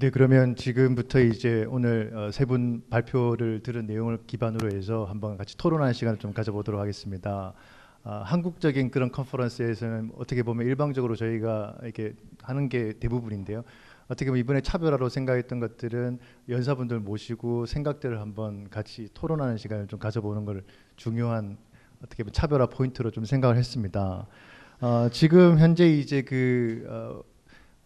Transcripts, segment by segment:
네, 그러면 지금부터 이제 오늘 어, 세분 발표를 들은 내용을 기반으로 해서 한번 같이 토론하는 시간을 좀 가져보도록 하겠습니다. 아, 한국적인 그런 컨퍼런스에서는 어떻게 보면 일방적으로 저희가 이렇게 하는 게 대부분인데요. 어떻게 보면 이번에 차별화로 생각했던 것들은 연사분들 모시고 생각들을 한번 같이 토론하는 시간을 좀 가져보는 걸 중요한 어떻게 보면 차별화 포인트로 좀 생각을 했습니다. 어, 지금 현재 이제 그 어,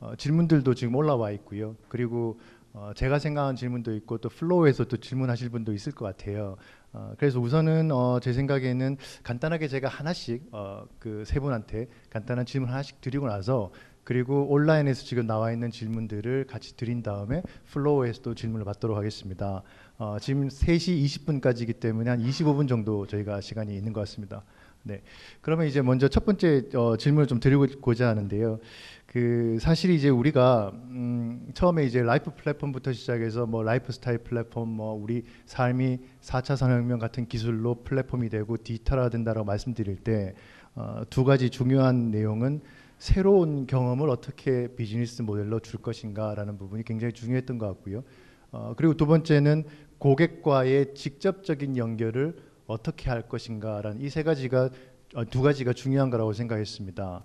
어, 질문들도 지금 올라와 있고요. 그리고 어, 제가 생각한 질문도 있고 또 플로우에서 또 질문하실 분도 있을 것 같아요. 어, 그래서 우선은 어, 제 생각에는 간단하게 제가 하나씩 어, 그 세 분한테 간단한 질문 하나씩 드리고 나서 그리고 온라인에서 지금 나와 있는 질문들을 같이 드린 다음에 플로우에서도 질문을 받도록 하겠습니다. 어, 지금 3시 20분까지이기 때문에 한 25분 정도 저희가 시간이 있는 것 같습니다. 네. 그러면 이제 먼저 첫 번째 어, 질문을 좀 드리고자 하는데요. 그 사실 이제 우리가 음, 처음에 이제 라이프 플랫폼부터 시작해서 뭐 라이프 스타일 플랫폼 뭐 우리 삶이 4차 산업혁명 같은 기술로 플랫폼이 되고 디지털화 된다라고 말씀드릴 때 어, 두 가지 중요한 내용은 새로운 경험을 어떻게 비즈니스 모델로 줄 것인가라는 부분이 굉장히 중요했던 것 같고요. 어, 그리고 두 번째는 고객과의 직접적인 연결을 어떻게 할 것인가라는 이 세 가지가 어, 두 가지가 중요한 거라고 생각했습니다.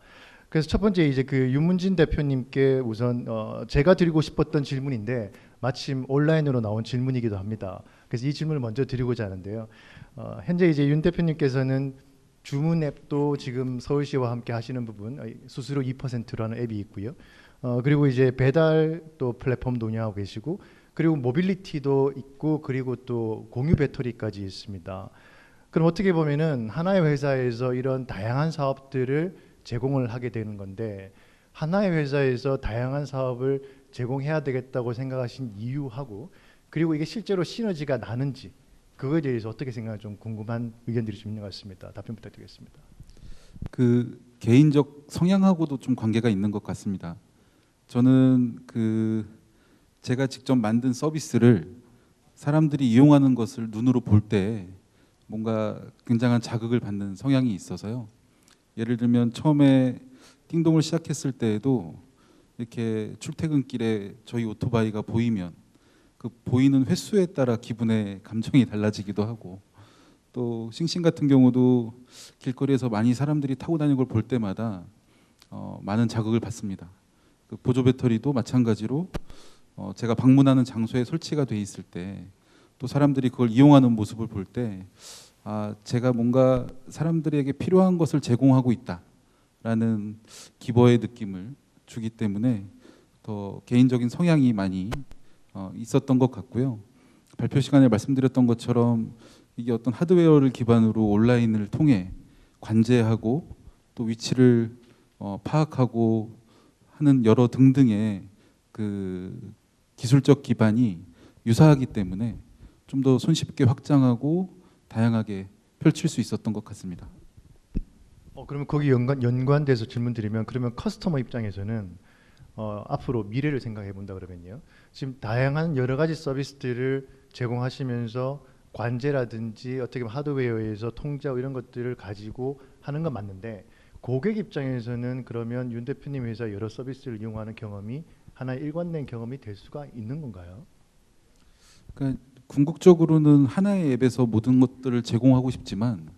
그래서 첫 번째 이제 그 윤문진 대표님께 우선 어, 제가 드리고 싶었던 질문인데 마침 온라인으로 나온 질문이기도 합니다. 그래서 이 질문을 먼저 드리고자 하는데요. 어, 현재 이제 윤 대표님께서는 주문 앱도 지금 서울시와 함께 하시는 부분 어, 수수료 2%라는 앱이 있고요. 어, 그리고 이제 배달 또 플랫폼도 운영하고 계시고 그리고 모빌리티도 있고 그리고 또 공유 배터리까지 있습니다. 그럼 어떻게 보면은 하나의 회사에서 이런 다양한 사업들을 제공을 하게 되는 건데 하나의 회사에서 다양한 사업을 제공해야 되겠다고 생각하신 이유하고 그리고 이게 실제로 시너지가 나는지 그거에 대해서 어떻게 생각하는지 좀 궁금한 의견들이 좀 있는 것 같습니다. 답변 부탁드리겠습니다. 그 개인적 성향하고도 좀 관계가 있는 것 같습니다. 저는 그 제가 직접 만든 서비스를 사람들이 이용하는 것을 눈으로 볼 때 뭔가 굉장한 자극을 받는 성향이 있어서요. 예를 들면 처음에 띵동을 시작했을 때에도 이렇게 출퇴근길에 저희 오토바이가 보이면 그 보이는 횟수에 따라 기분의 감정이 달라지기도 하고 또 싱싱 같은 경우도 길거리에서 많이 사람들이 타고 다니는 걸 볼 때마다 어, 많은 자극을 받습니다. 그 보조 배터리도 마찬가지로 어, 제가 방문하는 장소에 설치가 돼 있을 때 또 사람들이 그걸 이용하는 모습을 볼 때 아, 제가 뭔가 사람들에게 필요한 것을 제공하고 있다라는 기버의 느낌을 주기 때문에 더 개인적인 성향이 많이 어, 있었던 것 같고요. 발표 시간에 말씀드렸던 것처럼 이게 어떤 하드웨어를 기반으로 온라인을 통해 관제하고 또 위치를 어, 파악하고 하는 여러 등등의 그 기술적 기반이 유사하기 때문에 좀 더 손쉽게 확장하고 다양하게 펼칠 수 있었던 것 같습니다. 어, 그러면 거기 연관 연관돼서 질문 드리면 그러면 커스터머 입장에서는 어, 앞으로 미래를 생각해 본다 그러면요. 지금 다양한 여러 가지 서비스들을 제공하시면서 관제라든지 어떻게 보면 하드웨어에서 통제하고 이런 것들을 가지고 하는 건 맞는데 고객 입장에서는 그러면 윤 대표님 회사 여러 서비스를 이용하는 경험이 하나의 일관된 경험이 될 수가 있는 건가요? 그러니까 궁극적으로는 하나의 앱에서 모든 것들을 제공하고 싶지만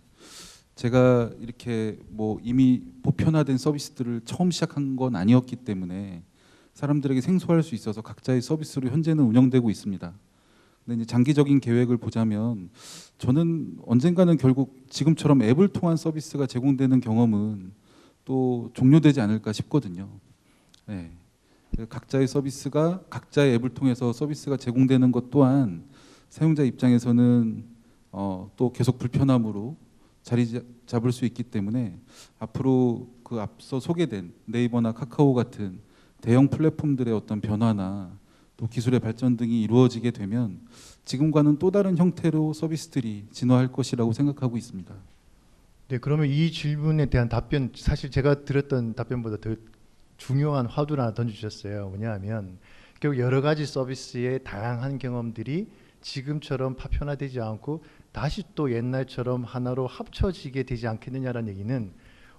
제가 이렇게 뭐 이미 보편화된 서비스들을 처음 시작한 건 아니었기 때문에 사람들에게 생소할 수 있어서 각자의 서비스로 현재는 운영되고 있습니다. 근데 이제 장기적인 계획을 보자면 저는 언젠가는 결국 지금처럼 앱을 통한 서비스가 제공되는 경험은 또 종료되지 않을까 싶거든요. 네. 각자의 서비스가 각자의 앱을 통해서 서비스가 제공되는 것 또한 사용자 입장에서는 어, 또 계속 불편함으로 자리 잡을 수 있기 때문에 앞으로 그 앞서 소개된 네이버나 카카오 같은 대형 플랫폼들의 어떤 변화나 또 기술의 발전 등이 이루어지게 되면 지금과는 또 다른 형태로 서비스들이 진화할 것이라고 생각하고 있습니다. 네, 그러면 이 질문에 대한 답변 사실 제가 들었던 답변보다 더 중요한 화두를 하나 던져주셨어요. 뭐냐하면 결국 여러 가지 서비스의 다양한 경험들이 지금처럼 파편화되지 않고 다시 또 옛날처럼 하나로 합쳐지게 되지 않겠느냐라는 얘기는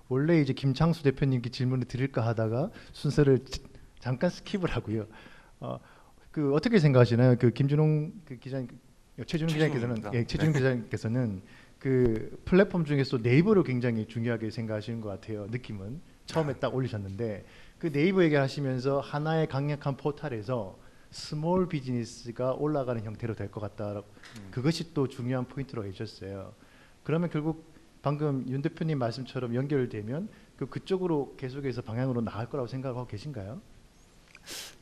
원래 이제 김창수 대표님께 질문을 드릴까 하다가 순서를 잠깐 스킵을 하고요. 어, 그 어떻게 생각하시나요? 그 김준홍 그 기자 최준웅 기자님께서는. 예, 최준웅 기자님께서는 그 플랫폼 중에서 네이버를 굉장히 중요하게 생각하시는 것 같아요. 느낌은 처음에 딱 올리셨는데 그 네이버 얘기하시면서 하나의 강력한 포탈에서 스몰 비즈니스가 올라가는 형태로 될 것 같다. 음. 그것이 또 중요한 포인트로 해주셨어요. 그러면 결국 방금 윤 대표님 말씀처럼 연결되면 그 그쪽으로 계속해서 방향으로 나갈 거라고 생각하고 계신가요?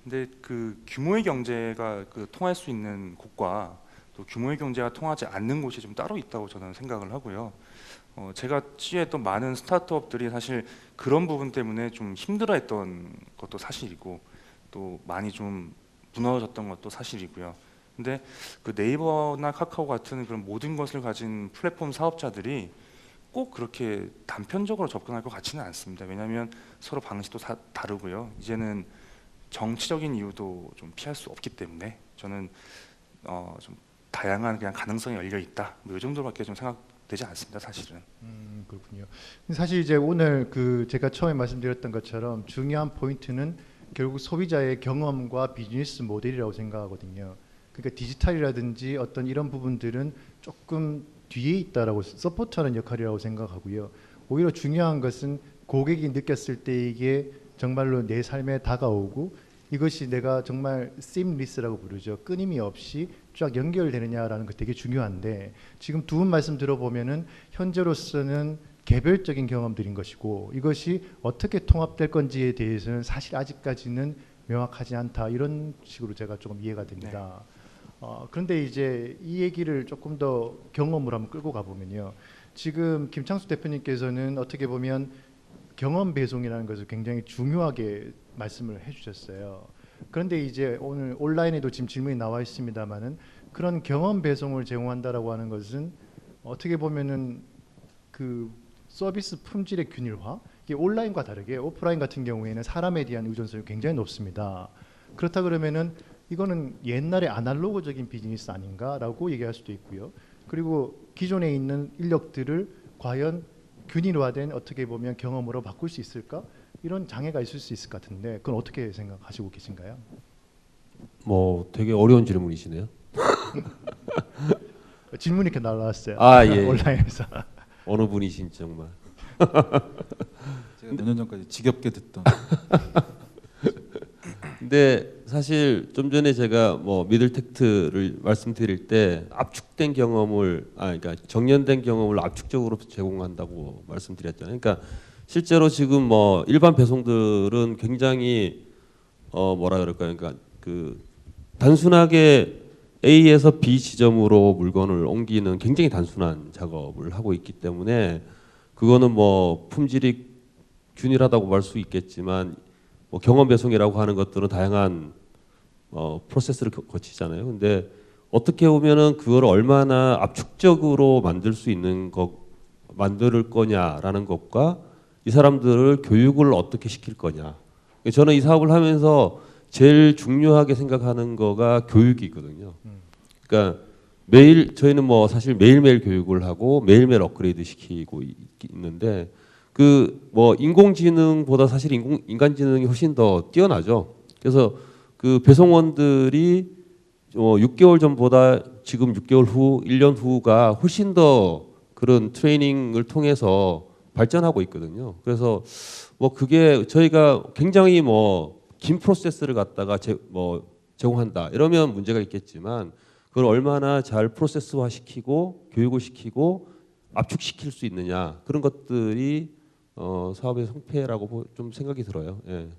근데 그 규모의 경제가 그 통할 수 있는 곳과 또 규모의 경제가 통하지 않는 곳이 좀 따로 있다고 저는 생각을 하고요. 어, 제가 취재했던 많은 스타트업들이 사실 그런 부분 때문에 좀 힘들어했던 것도 사실이고 또 많이 좀 무너졌던 것도 사실이고요. 근데 그 네이버나 카카오 같은 그런 모든 것을 가진 플랫폼 사업자들이 꼭 그렇게 단편적으로 접근할 것 같지는 않습니다. 왜냐하면 서로 방식도 다, 다르고요. 이제는 정치적인 이유도 좀 피할 수 없기 때문에 저는 어, 좀 다양한 그냥 가능성이 열려 있다. 뭐 이 정도밖에 좀 생각되지 않습니다. 사실은. 음 그렇군요. 사실 이제 오늘 그 제가 처음에 말씀드렸던 것처럼 중요한 포인트는 결국 소비자의 경험과 비즈니스 모델이라고 생각하거든요. 그러니까 디지털이라든지 어떤 이런 부분들은 조금 뒤에 있다라고 서포트하는 역할이라고 생각하고요. 오히려 중요한 것은 고객이 느꼈을 때 이게 정말로 내 삶에 다가오고 이것이 내가 정말 seamless라고 부르죠. 끊임이 없이 쫙 연결되느냐라는 거 되게 중요한데 지금 두 분 말씀 들어보면은 현재로서는 개별적인 경험들인 것이고 이것이 어떻게 통합될 건지에 대해서는 사실 아직까지는 명확하지 않다 이런 식으로 제가 조금 이해가 됩니다. 어, 그런데 이제 이 얘기를 조금 더 경험으로 한번 끌고 가보면요. 지금 김창수 대표님께서는 어떻게 보면 경험 배송이라는 것을 굉장히 중요하게 말씀을 해주셨어요. 그런데 이제 오늘 온라인에도 지금 질문이 나와 있습니다만은 그런 경험 배송을 제공한다라고 하는 것은 어떻게 보면은 그 서비스 품질의 균일화 이게 온라인과 다르게 오프라인 같은 경우에는 사람에 대한 의존성이 굉장히 높습니다. 그렇다 그러면은 이거는 옛날의 아날로그적인 비즈니스 아닌가라고 얘기할 수도 있고요. 그리고 기존에 있는 인력들을 과연 균일화된 어떻게 보면 경험으로 바꿀 수 있을까? 이런 장애가 있을 수 있을 것 같은데 그건 어떻게 생각하시고 계신가요? 뭐 되게 어려운 질문이시네요. 질문이 이렇게 날라왔어요. 아, 예. 온라인에서. 어느 분이신지 정말. 제가 몇년 전까지 지겹게 듣던 근데 사실 좀 전에 제가 뭐 미들텍트를 말씀드릴 때 압축된 경험을 아 그러니까 정년된 경험을 압축적으로 제공한다고 말씀드렸잖아요. 그러니까 실제로 지금 뭐 일반 배송들은 굉장히 어 뭐라 그럴까요? 그러니까 그 단순하게 A에서 B 지점으로 물건을 옮기는 굉장히 단순한 작업을 하고 있기 때문에 그거는 뭐 품질이 균일하다고 말 수 있겠지만 뭐 경험 배송이라고 하는 것들은 다양한 어 프로세스를 거- 거치잖아요. 근데 어떻게 보면은 그걸 얼마나 압축적으로 만들 수 있는 것 만들 거냐라는 것과 이 사람들을 교육을 어떻게 시킬 거냐. 저는 이 사업을 하면서 제일 중요하게 생각하는 거가 교육이거든요. 그러니까 매일 저희는 뭐 사실 매일매일 교육을 하고 매일매일 업그레이드 시키고 있- 있는데 그 뭐 인공지능보다 사실 인공 인간지능이 훨씬 더 뛰어나죠. 그래서 그 배송원들이 어 6개월 전보다 지금 6개월 후, 1년 후가 훨씬 더 그런 트레이닝을 통해서 발전하고 있거든요. 그래서 뭐 그게 저희가 굉장히 뭐 긴 프로세스를 갖다가 제, 뭐 제공한다 이러면 문제가 있겠지만 그걸 얼마나 잘 프로세스화 시키고 교육을 시키고 압축시킬 수 있느냐 그런 것들이 어, 사업의 성패라고 보- 좀 생각이 들어요. 예.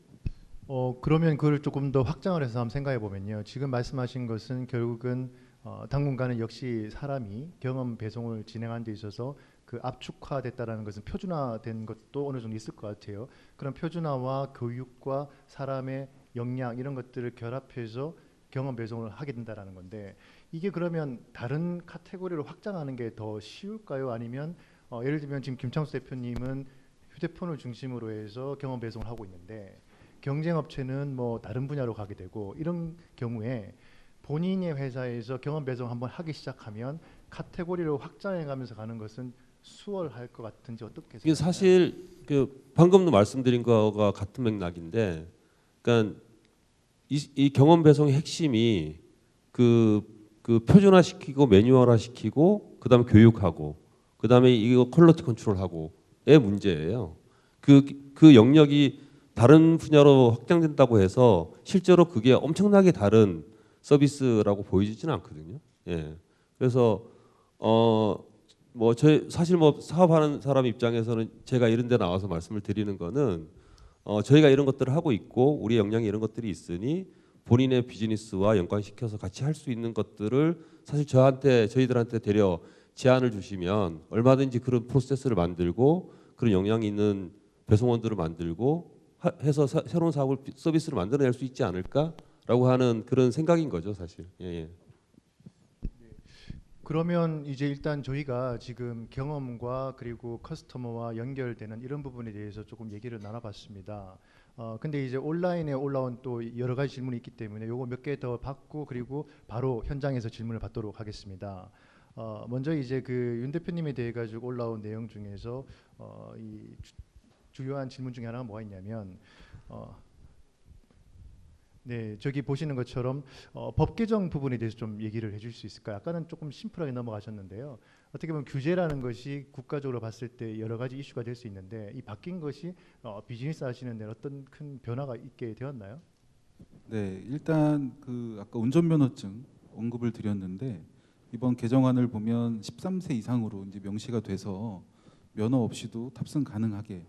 어 그러면 그걸 조금 더 확장을 해서 한번 생각해 보면요. 지금 말씀하신 것은 결국은 어, 당분간은 역시 사람이 경험 배송을 진행하는 데 있어서 그 압축화됐다라는 것은 표준화된 것도 어느 정도 있을 것 같아요. 그런 표준화와 교육과 사람의 역량 이런 것들을 결합해서 경험 배송을 하게 된다라는 건데 이게 그러면 다른 카테고리로 확장하는 게 더 쉬울까요? 아니면 어, 예를 들면 지금 김창수 대표님은 휴대폰을 중심으로 해서 경험 배송을 하고 있는데 경쟁 업체는 뭐 다른 분야로 가게 되고 이런 경우에 본인의 회사에서 경험 배송 한번 하기 시작하면 카테고리로 확장해 가면서 가는 것은 수월할 것 같은지 어떻게 이게 생각하세요? 사실 그 방금도 말씀드린 거가 같은 맥락인데, 그러니까 이, 이 경험 배송의 핵심이 그, 그 표준화 시키고 매뉴얼화 시키고 그다음에 교육하고 그다음에 이거 퀄러티 컨트롤하고의 문제예요. 그, 그 영역이 다른 분야로 확장된다고 해서 실제로 그게 엄청나게 다른 서비스라고 보이지는 않거든요. 예. 그래서 어 뭐 저 사실 뭐 사업하는 사람 입장에서는 제가 이런 데 나와서 말씀을 드리는 거는 어 저희가 이런 것들을 하고 있고 우리 역량이 이런 것들이 있으니 본인의 비즈니스와 연관시켜서 같이 할 수 있는 것들을 사실 저한테 저희들한테 되려 제안을 주시면 얼마든지 그런 프로세스를 만들고 그런 역량이 있는 배송원들을 만들고 하- 해서 사- 새로운 사업을 비- 서비스를 만들어낼 수 있지 않을까라고 하는 그런 생각인 거죠 사실. 예, 예. 그러면 이제 일단 저희가 지금 경험과 그리고 커스터머와 연결되는 이런 부분에 대해서 조금 얘기를 나눠봤습니다. 어 근데 이제 온라인에 올라온 또 여러 가지 질문이 있기 때문에 요거 몇 개 더 받고 그리고 바로 현장에서 질문을 받도록 하겠습니다. 어 먼저 이제 그 윤 대표님에 대해 가지고 올라온 내용 중에서 어 이 주 요한 질문 중에 하나가 뭐가 있냐면 어 네, 저기 보시는 것처럼 어, 법 개정 부분에 대해서 좀 얘기를 해줄 수 있을까요? 아까는 조금 심플하게 넘어가셨는데요. 어떻게 보면 규제라는 것이 국가적으로 봤을 때 여러 가지 이슈가 될 수 있는데 이 바뀐 것이 어, 비즈니스 하시는 데 어떤 큰 변화가 있게 되었나요? 네, 일단 그 아까 운전면허증 언급을 드렸는데 이번 개정안을 보면 13세 이상으로 이제 명시가 돼서 면허 없이도 탑승 가능하게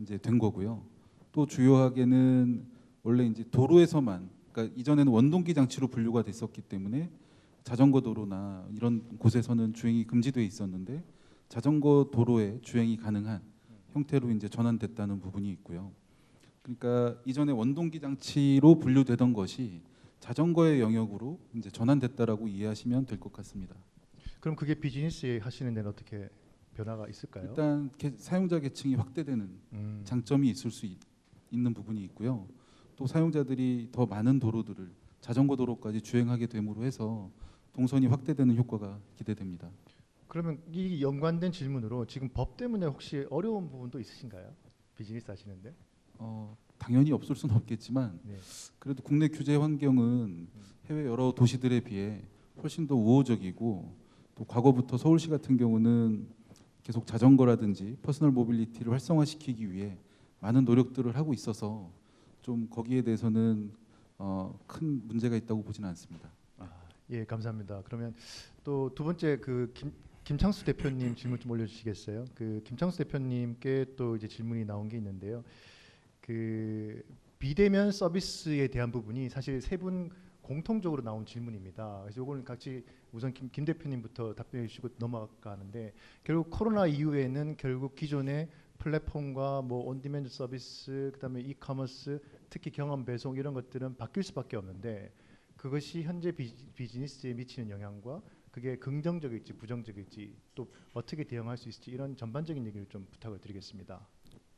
이제 된 거고요. 또 주요하게는 원래 이제 도로에서만 그러니까 이전에는 원동기 장치로 분류가 됐었기 때문에 자전거 도로나 이런 곳에서는 주행이 금지돼 있었는데 자전거 도로에 주행이 가능한 형태로 이제 전환됐다는 부분이 있고요. 그러니까 이전에 원동기 장치로 분류되던 것이 자전거의 영역으로 이제 전환됐다라고 이해하시면 될 것 같습니다. 그럼 그게 비즈니스 하시는 데는 어떻게 변화가 있을까요? 일단 개- 사용자 계층이 확대되는 음, 장점이 있을 수 있, 는 부분이 있고요. 또 사용자들이 더 많은 도로들을 자전거 도로까지 주행하게 됨으로 해서 동선이 확대되는 효과가 기대됩니다. 그러면 이 연관된 질문으로 지금 법 때문에 혹시 어려운 부분도 있으신가요? 비즈니스 하시는데? 어, 당연히 없을 수는 없겠지만 네. 그래도 국내 규제 환경은 해외 여러 도시들에 비해 훨씬 더 우호적이고 또 과거부터 서울시 같은 경우는 계속 자전거라든지 퍼스널 모빌리티를 활성화시키기 위해 많은 노력들을 하고 있어서 좀 거기에 대해서는 어, 큰 문제가 있다고 보지는 않습니다. 예, 감사합니다. 그러면 또 두 번째 그 김, 김창수 대표님 질문 좀 올려주시겠어요? 그 김창수 대표님께 또 이제 질문이 나온 게 있는데요. 그 비대면 서비스에 대한 부분이 사실 세 분 공통적으로 나온 질문입니다. 그래서 이거는 같이 우선 김, 김 대표님부터 답변해 주시고 넘어가는데 결국 코로나 이후에는 결국 기존의 플랫폼과 뭐 온디맨드 서비스 그다음에 이커머스 특히 경험 배송 이런 것들은 바뀔 수밖에 없는데 그것이 현재 비, 비즈니스에 미치는 영향과 그게 긍정적일지 부정적일지 또 어떻게 대응할 수 있을지 이런 전반적인 얘기를 좀 부탁을 드리겠습니다.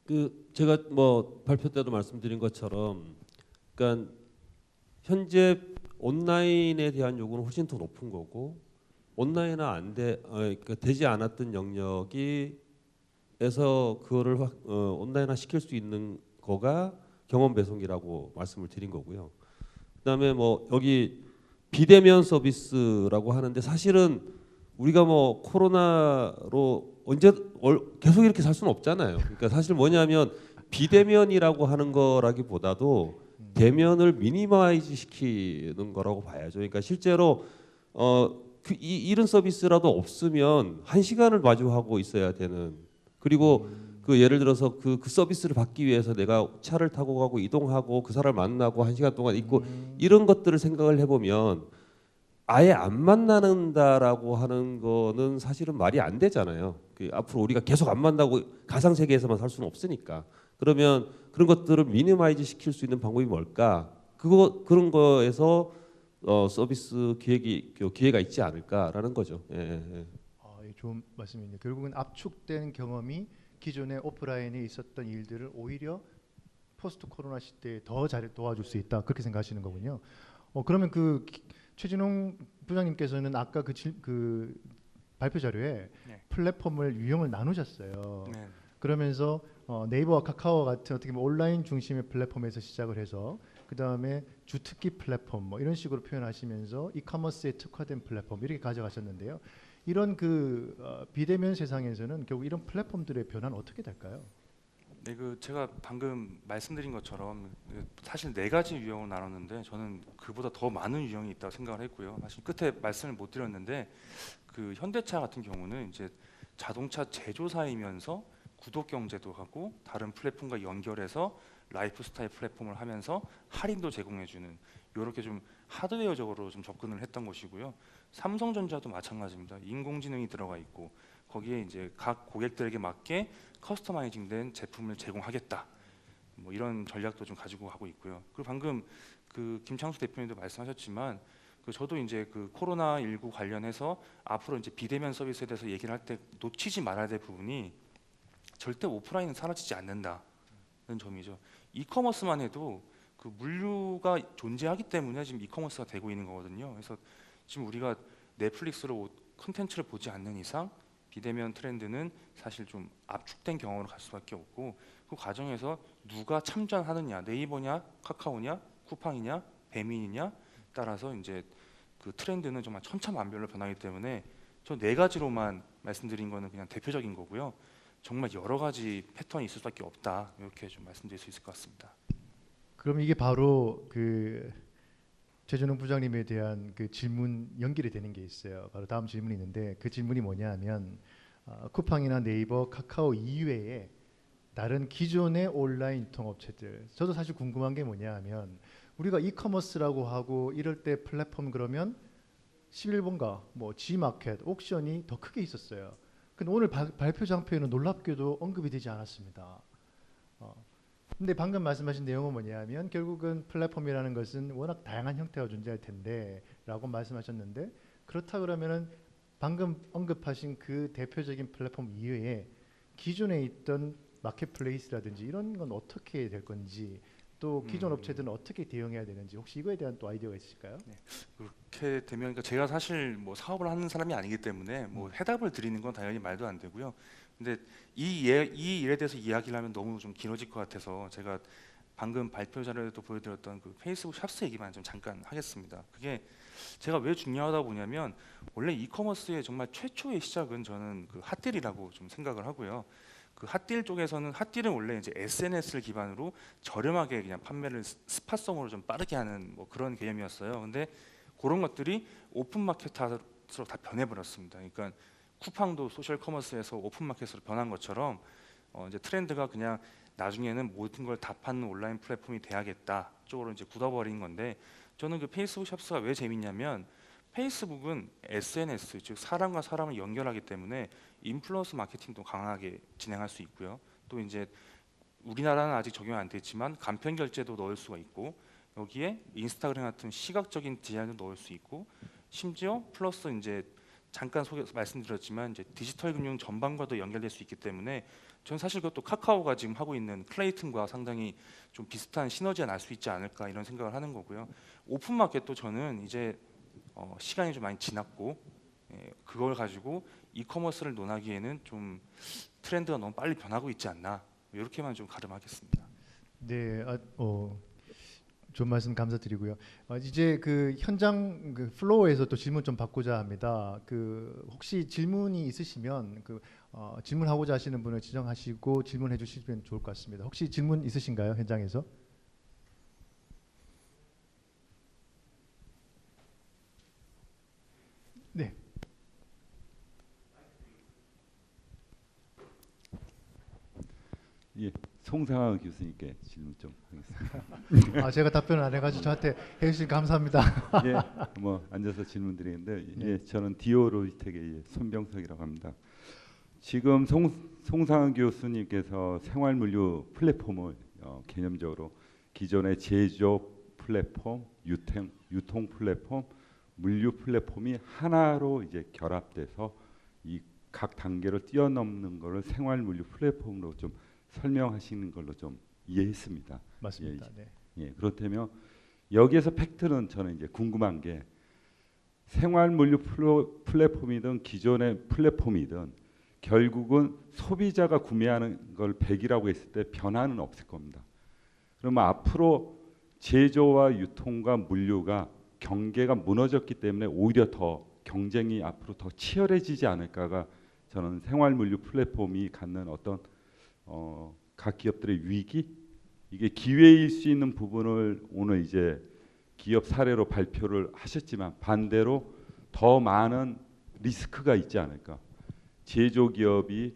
그 제가 뭐 발표 때도 말씀드린 것처럼 그러니까 현재 온라인에 대한 요구는 훨씬 더 높은 거고 온라인은 안돼 어, 그러니까 되지 않았던 영역이 에서 그거를 확, 어, 온라인화 시킬 수 있는 거가 경험 배송이라고 말씀을 드린 거고요. 그다음에 뭐 여기 비대면 서비스라고 하는데 사실은 우리가 뭐 코로나로 언제 얼- 계속 이렇게 살 수는 없잖아요. 그러니까 사실 뭐냐면 비대면이라고 하는 거라기보다도 대면을 미니마이즈 시키는 거라고 봐야죠. 그러니까 실제로 어 그 이런 서비스라도 없으면 한 시간을 마주하고 있어야 되는 그리고 그 예를 들어서 그, 그 서비스를 받기 위해서 내가 차를 타고 가고 이동하고 그 사람을 만나고 한 시간 동안 있고 이런 것들을 생각을 해보면 아예 안 만나는다라고 하는 거는 사실은 말이 안 되잖아요. 그 앞으로 우리가 계속 안 만나고 가상 세계에서만 살 수는 없으니까. 그러면 그런 것들을 미니마이즈 시킬 수 있는 방법이 뭘까? 그거 그런 거에서 어, 서비스 기획이 그 기회가 있지 않을까라는 거죠. 예, 예, 예. 좋은 말씀입니다. 결국은 압축된 경험이 기존의 오프라인에 있었던 일들을 오히려 포스트 코로나 시대에 더 잘 도와줄 수 있다 그렇게 생각하시는 거군요. 어, 그러면 그 기- 최진홍 부장님께서는 아까 그, 질, 그 발표 자료에 네. 플랫폼을 유형을 나누셨어요. 네. 그러면서 어, 네이버와 카카오 같은 어떻게 보면 온라인 중심의 플랫폼에서 시작을 해서 그 다음에 주특기 플랫폼 뭐 이런 식으로 표현하시면서 이커머스에 특화된 플랫폼 이렇게 가져가셨는데요. 이런 그 어, 비대면 세상에서는 결국 이런 플랫폼들의 변화는 어떻게 될까요? 네, 그 제가 방금 말씀드린 것처럼 그 사실 네 가지 유형을 나눴는데 저는 그보다 더 많은 유형이 있다고 생각을 했고요. 사실 끝에 말씀을 못 드렸는데 그 현대차 같은 경우는 이제 자동차 제조사이면서 구독 경제도 하고 다른 플랫폼과 연결해서 라이프 스타일 플랫폼을 하면서 할인도 제공해주는 이렇게 좀 하드웨어적으로 좀 접근을 했던 것이고요. 삼성전자도 마찬가지입니다. 인공지능이 들어가 있고 거기에 이제 각 고객들에게 맞게 커스터마이징된 제품을 제공하겠다. 뭐 이런 전략도 좀 가지고 하고 있고요. 그리고 방금 그 김창수 대표님도 말씀하셨지만 그 저도 이제 그 코로나 19 관련해서 앞으로 이제 비대면 서비스에 대해서 얘기를 할 때 놓치지 말아야 될 부분이 절대 오프라인은 사라지지 않는다는 점이죠. 이커머스만 해도 그 물류가 존재하기 때문에 지금 이커머스가 되고 있는 거거든요. 그래서 지금 우리가 넷플릭스로 콘텐츠를 보지 않는 이상 비대면 트렌드는 사실 좀 압축된 경험으로 갈 수밖에 없고 그 과정에서 누가 참전하느냐 네이버냐 카카오냐 쿠팡이냐 배민이냐 따라서 이제 그 트렌드는 정말 천차만별로 변하기 때문에 저 네 가지로만 말씀드린 거는 그냥 대표적인 거고요. 정말 여러 가지 패턴이 있을 수밖에 없다 이렇게 좀 말씀드릴 수 있을 것 같습니다. 그럼 이게 바로 그 최준웅 부장님에 대한 그 질문 연결이 되는 게 있어요. 바로 다음 질문이 있는데 그 질문이 뭐냐면 어, 쿠팡이나 네이버, 카카오 이외에 다른 기존의 온라인 유통업체들 저도 사실 궁금한 게 뭐냐하면 우리가 이커머스라고 하고 이럴 때 플랫폼 그러면 11번가 뭐 G마켓, 옥션이 더 크게 있었어요. 근데 오늘 바- 발표 장표에는 놀랍게도 언급이 되지 않았습니다. 어, 근데 방금 말씀하신 내용은 뭐냐면 결국은 플랫폼이라는 것은 워낙 다양한 형태가 존재할 텐데라고 말씀하셨는데 그렇다 그러면은 방금 언급하신 그 대표적인 플랫폼 이외에 기존에 있던 마켓플레이스라든지 이런 건 어떻게 될 건지 또 기존 음. 업체들은 어떻게 대응해야 되는지 혹시 이거에 대한 또 아이디어가 있으실까요? 그렇게 되면 그러니까 제가 사실 뭐 사업을 하는 사람이 아니기 때문에 뭐 해답을 드리는 건 당연히 말도 안 되고요. 근데 이, 예, 이 일에 대해서 이야기를 하면 너무 좀 길어질 것 같아서 제가 방금 발표 자료에도 보여드렸던 그 페이스북 샵스 얘기만 좀 잠깐 하겠습니다. 그게 제가 왜 중요하다 보냐면 원래 이커머스의 정말 최초의 시작은 저는 그 핫딜이라고 좀 생각을 하고요. 그 핫딜 쪽에서는 핫딜은 원래 이제 SNS를 기반으로 저렴하게 그냥 판매를 스- 스팟성으로 좀 빠르게 하는 뭐 그런 개념이었어요. 근데 그런 것들이 오픈 마켓으로 다 변해버렸습니다. 그러니까 쿠팡도 소셜 커머스에서 오픈 마켓으로 변한 것처럼 어 이제 트렌드가 그냥 나중에는 모든 걸 다 파는 온라인 플랫폼이 돼야겠다 쪽으로 이제 굳어버린 건데 저는 그 페이스북 샵스가 왜 재밌냐면 페이스북은 SNS 즉 사람과 사람을 연결하기 때문에 인플루언서 마케팅도 강하게 진행할 수 있고요. 또 이제 우리나라는 아직 적용 안 됐지만 간편 결제도 넣을 수가 있고 여기에 인스타그램 같은 시각적인 디자인도 넣을 수 있고 심지어 플러스 이제 잠깐 소개 말씀드렸지만 이제 디지털 금융 전반과도 연결될 수 있기 때문에 저는 사실 그것도 카카오가 지금 하고 있는 클레이튼과 상당히 좀 비슷한 시너지가 날 수 있지 않을까 이런 생각을 하는 거고요. 오픈 마켓도 저는 이제 어, 시간이 좀 많이 지났고 예, 그걸 가지고 이커머스를 논하기에는 좀 트렌드가 너무 빨리 변하고 있지 않나 이렇게만 좀 가름하겠습니다. 네, 아, 어, 좋은 말씀 감사드리고요. 어, 이제 그 현장 그 플로어에서 또 질문 좀 받고자 합니다. 그 혹시 질문이 있으시면 그 어, 질문하고자 하시는 분을 지정하시고 질문해 주시면 좋을 것 같습니다. 혹시 질문 있으신가요, 현장에서? 네. 예, 송상화 교수님께 질문 좀 하겠습니다. 아, 제가 답변을 안 해가지고 저한테 해주신 감사합니다. 예, 뭐 앉아서 질문 드리는데 네. 예, 저는 디오 로지텍의 예, 손병석이라고 합니다. 지금 송, 송상화 교수님께서 생활물류 플랫폼을 어, 개념적으로 기존의 제조업 플랫폼, 유통, 유통 플랫폼, 물류 플랫폼이 하나로 이제 결합돼서 이 각 단계를 뛰어넘는 것을 생활 물류 플랫폼으로 좀 설명하시는 걸로 좀 이해했습니다. 맞습니다. 네. 예, 그렇다면 여기에서 팩트는 저는 이제 궁금한 게 생활 물류 플로- 플랫폼이든 기존의 플랫폼이든 결국은 소비자가 구매하는 걸 100이라고 했을 때 변화는 없을 겁니다. 그러면 앞으로 제조와 유통과 물류가 경계가 무너졌기 때문에 오히려 더 경쟁이 앞으로 더 치열해지지 않을까가 저는 생활 물류 플랫폼이 갖는 어떤 어, 각 기업들의 위기 이게 기회일 수 있는 부분을 오늘 이제 기업 사례로 발표를 하셨지만 반대로 더 많은 리스크가 있지 않을까. 제조 기업이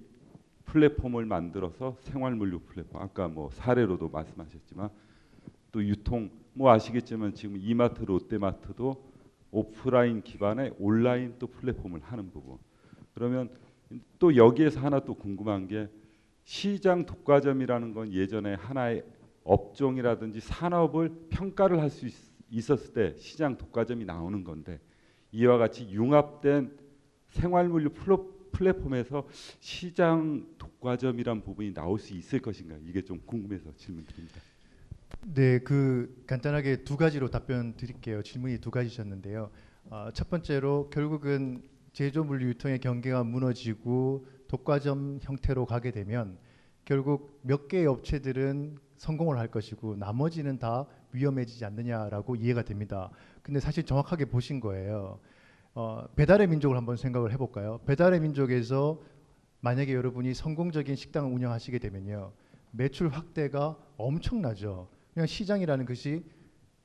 플랫폼을 만들어서 생활물류 플랫폼 아까 뭐 사례로도 말씀하셨지만 또 유통 뭐 아시겠지만 지금 이마트 롯데마트도 오프라인 기반의 온라인 또 플랫폼을 하는 부분 그러면 또 여기에서 하나 또 궁금한 게 시장 독과점이라는 건 예전에 하나의 업종이라든지 산업을 평가를 할 수 있었을 때 시장 독과점이 나오는 건데 이와 같이 융합된 생활물류 플랫폼에서 시장 독과점이란 부분이 나올 수 있을 것인가 이게 좀 궁금해서 질문드립니다. 네, 그 간단하게 두 가지로 답변 드릴게요. 질문이 두 가지셨는데요. 아, 첫 번째로 결국은 제조 물류 유통의 경계가 무너지고 독과점 형태로 가게 되면 결국 몇 개의 업체들은 성공을 할 것이고 나머지는 다 위험해지지 않느냐라고 이해가 됩니다. 근데 사실 정확하게 보신 거예요. 어, 배달의 민족을 한번 생각을 해볼까요? 배달의 민족에서 만약에 여러분이 성공적인 식당을 운영하시게 되면요, 매출 확대가 엄청나죠. 그냥 시장이라는 것이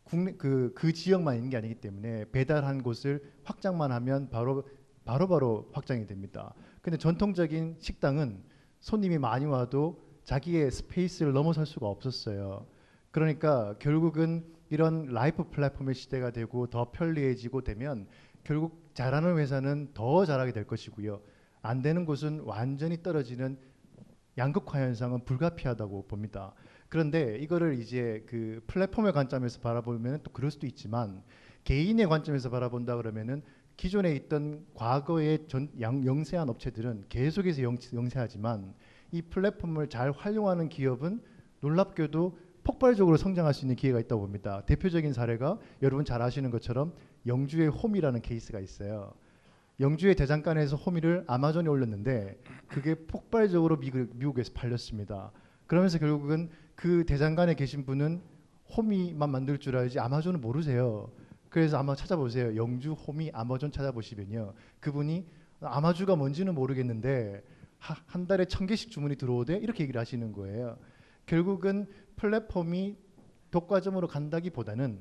국내 그, 그 지역만 있는 게 아니기 때문에 배달한 곳을 확장만 하면 바로 바로 바로 확장이 됩니다. 근데 전통적인 식당은 손님이 많이 와도 자기의 스페이스를 넘어설 수가 없었어요. 그러니까 결국은 이런 라이프 플랫폼의 시대가 되고 더 편리해지고 되면 결국 잘하는 회사는 더 잘하게 될 것이고요. 안 되는 곳은 완전히 떨어지는 양극화 현상은 불가피하다고 봅니다. 그런데 이거를 이제 그 플랫폼의 관점에서 바라보면 또 그럴 수도 있지만 개인의 관점에서 바라본다 그러면은 기존에 있던 과거의 전, 양, 영세한 업체들은 계속해서 영, 영세하지만 이 플랫폼을 잘 활용하는 기업은 놀랍게도 폭발적으로 성장할 수 있는 기회가 있다고 봅니다. 대표적인 사례가 여러분 잘 아시는 것처럼 영주의 홈이라는 케이스가 있어요. 영주의 대장간에서 호미를 아마존에 올렸는데 그게 폭발적으로 미국, 미국에서 팔렸습니다. 그러면서 결국은 그 대장간에 계신 분은 호미만 만들 줄 알지 아마존을 모르세요. 그래서 한번 찾아보세요. 영주 호미 아마존 찾아보시면요. 그분이 아마주가 뭔지는 모르겠는데 하, 한 달에 천 개씩 주문이 들어오대 이렇게 얘기를 하시는 거예요. 결국은 플랫폼이 독과점으로 간다기보다는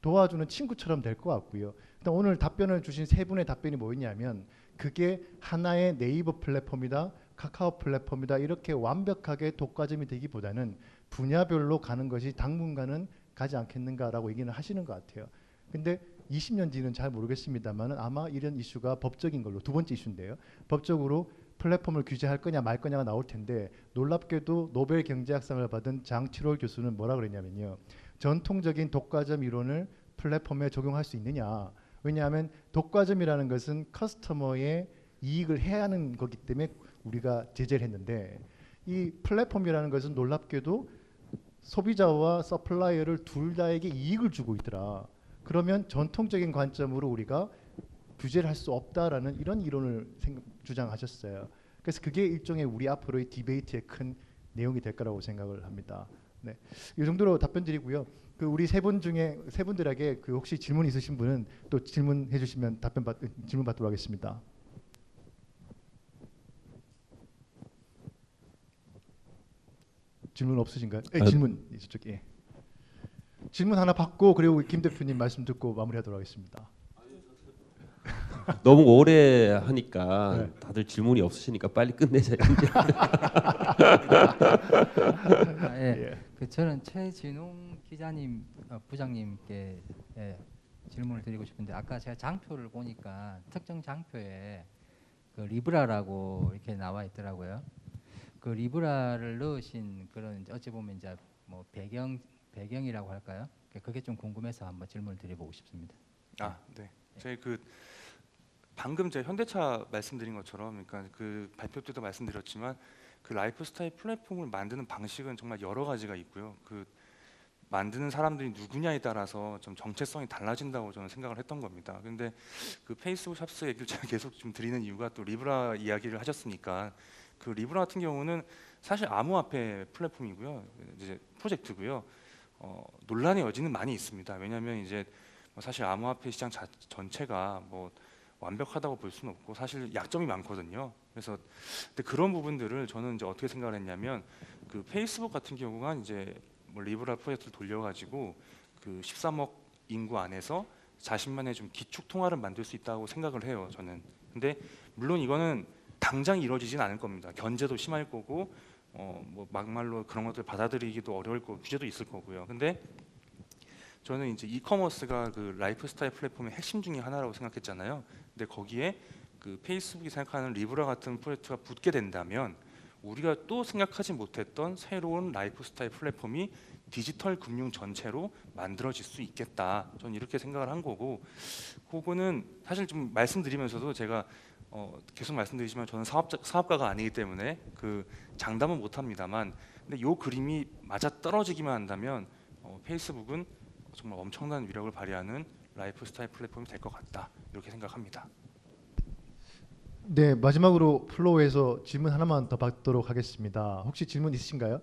도와주는 친구처럼 될 것 같고요. 일단 오늘 답변을 주신 세 분의 답변이 뭐였냐면 그게 하나의 네이버 플랫폼이다, 카카오 플랫폼이다 이렇게 완벽하게 독과점이 되기보다는 분야별로 가는 것이 당분간은 가지 않겠는가라고 얘기는 하시는 것 같아요. 근데 20년 뒤는 잘 모르겠습니다만 아마 이런 이슈가 법적인 걸로 두 번째 이슈인데요. 법적으로 플랫폼을 규제할 거냐 말 거냐가 나올 텐데 놀랍게도 노벨 경제학상을 받은 장치롤 교수는 뭐라 그랬냐면요. 전통적인 독과점 이론을 플랫폼에 적용할 수 있느냐? 왜냐하면 독과점이라는 것은 커스터머의 이익을 해야 하는 거기 때문에 우리가 제재를 했는데 이 플랫폼이라는 것은 놀랍게도 소비자와 서플라이어를 둘 다에게 이익을 주고 있더라. 그러면 전통적인 관점으로 우리가 규제를 할 수 없다라는 이런 이론을 생각, 주장하셨어요. 그래서 그게 일종의 우리 앞으로의 디베이트의 큰 내용이 될 거라고 생각을 합니다. 네, 이 정도로 답변 드리고요. 그 우리 세 분 중에 세 분들에게 그 혹시 질문 있으신 분은 또 질문해 주시면 답변 받 질문 받도록 하겠습니다. 질문 없으신가요? 네, 아, 질문 이쪽 예. 질문 하나 받고 그리고 김 대표님 말씀 듣고 마무리하도록 하겠습니다. 너무 오래 하니까 네. 다들 질문이 없으시니까 빨리 끝내자. 아, 예. 예. 그 저는 최진웅 기자님 어, 부장님께 예, 질문을 드리고 싶은데 아까 제가 장표를 보니까 특정 장표에 그 리브라라고 이렇게 나와 있더라고요. 그 리브라를 넣으신 그런 어찌 보면 이제 뭐 배경 배경이라고 할까요? 그게 좀 궁금해서 한번 질문을 드려보고 싶습니다. 아, 네. 저희 그 방금 제 현대차 말씀드린 것처럼, 그러니까 그 발표 때도 말씀드렸지만 그 라이프스타일 플랫폼을 만드는 방식은 정말 여러 가지가 있고요. 그 만드는 사람들이 누구냐에 따라서 좀 정체성이 달라진다고 저는 생각을 했던 겁니다. 근데 그 페이스북 샵스 얘기를 제가 계속 좀 드리는 이유가 또 리브라 이야기를 하셨으니까 그 리브라 같은 경우는 사실 암호화폐 플랫폼이고요. 이제 프로젝트고요. 어, 논란의 여지는 많이 있습니다. 왜냐하면 이제 뭐 사실 암호화폐 시장 자, 전체가 뭐 완벽하다고 볼 수는 없고 사실 약점이 많거든요. 그래서 근데 그런 부분들을 저는 이제 어떻게 생각을 했냐면 그 페이스북 같은 경우가 이제 뭐 리브라 프로젝트를 돌려가지고 그 13억 인구 안에서 자신만의 좀 기축 통화를 만들 수 있다고 생각을 해요. 저는. 근데 물론 이거는 당장 이루어지진 않을 겁니다. 견제도 심할 거고 어 뭐 막말로 그런 것들 받아들이기도 어려울 거고 규제도 있을 거고요. 근데 저는 이제 이커머스가 그 라이프 스타일 플랫폼의 핵심 중에 하나라고 생각했잖아요. 근데 거기에 그 페이스북이 생각하는 리브라 같은 프로젝트가 붙게 된다면 우리가 또 생각하지 못했던 새로운 라이프 스타일 플랫폼이 디지털 금융 전체로 만들어질 수 있겠다. 저는 이렇게 생각을 한 거고, 그거는 사실 좀 말씀드리면서도 제가 어, 계속 말씀드리지만 저는 사업자, 사업가가 아니기 때문에 그 장담은 못합니다만, 근데 요 그림이 맞아 떨어지기만 한다면 어, 페이스북은 정말 엄청난 위력을 발휘하는 라이프 스타일 플랫폼이 될 것 같다 이렇게 생각합니다. 네, 마지막으로 플로우에서 질문 하나만 더 받도록 하겠습니다. 혹시 질문 있으신가요?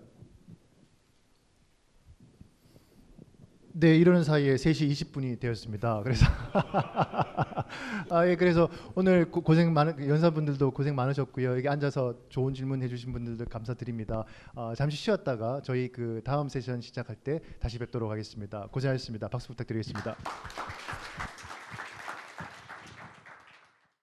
네, 이러는 사이에 3시 20분이 되었습니다. 그래서 아, 예, 그래서 오늘 고- 고생 많은 연사분들도 고생 많으셨고요. 여기 앉아서 좋은 질문 해주신 분들도 감사드립니다. 아, 잠시 쉬었다가 저희 그 다음 세션 시작할 때 다시 뵙도록 하겠습니다. 고생하셨습니다. 박수 부탁드리겠습니다.